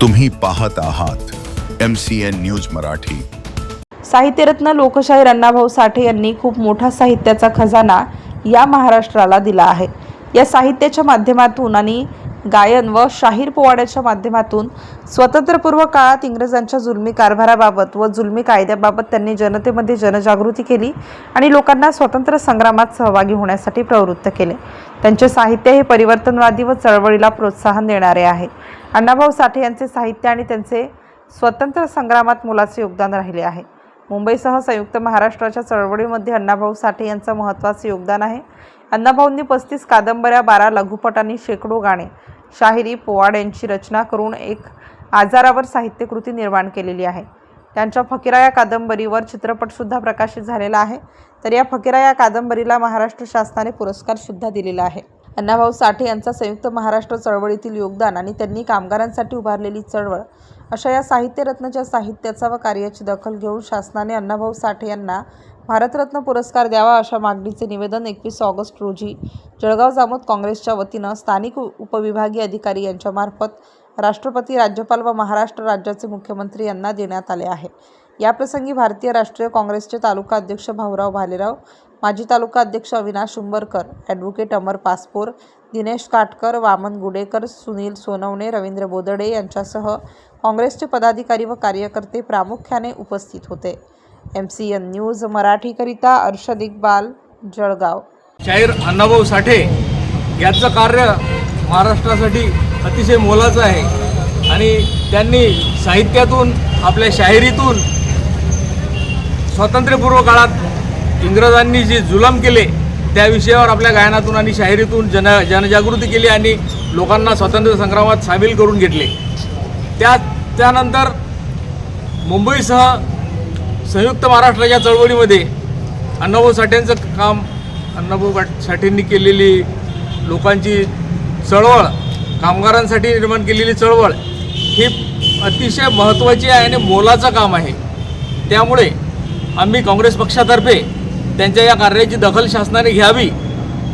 तुम्ही पाहत आहात M C N news Marathi. साहित्यरत्न लोकशाहीर अण्णाभाऊ साठे यांनी खूप मोठा साहित्याचा खजाना या महाराष्ट्राला दिला आहे. या साहित्याच्या माध्यमातून आणि गायन व शाहीर पोवाड्याच्या माध्यमातून स्वतंत्रपूर्व काळात इंग्रजांच्या जुलमी कारभाराबाबत व जुलमी कायद्याबाबत त्यांनी जनतेमध्ये जनजागृती केली आणि लोकांना स्वतंत्र संग्रामात सहभागी होण्यासाठी प्रवृत्त केले. त्यांचे साहित्य हे परिवर्तनवादी व चळवळीला प्रोत्साहन देणारे आहे. अण्णाभाऊ साठे यांचे साहित्य आणि त्यांचे स्वतंत्र संग्रामात मोलाचे योगदान राहिले आहे. मुंबईसह संयुक्त महाराष्ट्राच्या चळवळीमध्ये अण्णाभाऊ साठे यांचं महत्त्वाचे योगदान आहे. अण्णाभाऊंनी पस्तीस कादंबऱ्या बारा लघुपट आणि शेकडो गाणे शाहिरी पोवाड यांची रचना करून एक आजारावर साहित्यकृती निर्माण केलेली आहे. त्यांच्या फकीरा या कादंबरीवर चित्रपटसुद्धा प्रकाशित झालेला आहे. तर या फकीरा या कादंबरीला महाराष्ट्र शासनाने पुरस्कारसुद्धा दिलेला आहे. अण्णाभाऊ साठे यांचा संयुक्त महाराष्ट्र चळवळीतील योगदान आणि त्यांनी कामगारांसाठी उभारलेली चळवळ अशा या साहित्यरत्नच्या साहित्याचा व कार्याची दखल घेऊन शासनाने अण्णाभाऊ साठे यांना भारतरत्न पुरस्कार द्यावा अशा मागणीचे निवेदन एकवीस ऑगस्ट रोजी जळगाव जामोद काँग्रेसच्या वतीनं स्थानिक उपविभागीय अधिकारी यांच्यामार्फत राष्ट्रपती राज्यपाल व महाराष्ट्र राज्याचे मुख्यमंत्री यांना देण्यात आले आहे. याप्रसंगी भारतीय राष्ट्रीय काँग्रेसचे तालुका अध्यक्ष भाऊराव भालेराव माजी तालुका अध्यक्ष अविनाश शुंबरकर ॲडव्होकेट अमर पासपोर दिनेश काटकर वामन गुडेकर सुनील सोनवणे रवींद्र बोदडे यांच्यासह काँग्रेसचे पदाधिकारी व कार्यकर्ते प्रामुख्याने उपस्थित होते. एम सी एन न्यूज मराठीकरिता अर्षद इक्बाल जळगाव. शाहीर अण्णाभाऊ साठे यांचं कार्य महाराष्ट्रासाठी अतिशय मोलाचं आहे. आणि त्यांनी साहित्यातून आपल्या शाहिरीतून स्वातंत्र्यपूर्व काळात इंग्रजांनी जे जुलम केले त्या विषयावर आपल्या गायनातून आणि शाहिरीतून जन जनजागृती केली आणि लोकांना स्वातंत्र्य संग्रामात सामील करून घेतले. त्या त्यानंतर मुंबईसह संयुक्त महाराष्ट्राच्या चळवळीमध्ये अण्णाभाऊ साठेंचं काम अण्णाभाऊ पाट- साठेंनी केलेली लोकांची चळवळ कामगारांसाठी निर्माण केलेली चळवळ ही अतिशय महत्त्वाची आहे आणि मोलाचं काम आहे. त्यामुळे आम्ही काँग्रेस पक्षातर्फे त्यांच्या या कार्याची दखल शासनाने घ्यावी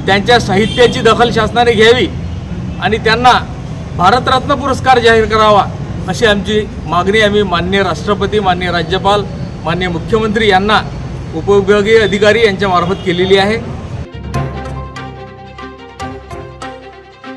त्यांच्या साहित्याची दखल शासनाने घ्यावी आणि त्यांना भारतरत्न पुरस्कार जाहीर करावा अशी आमची मागणी आम्ही मान्य राष्ट्रपती मान्य राज्यपाल मान्य मुख्यमंत्री यांना उपविभागीय अधिकारी यांच्यामार्फत केलेली आहे.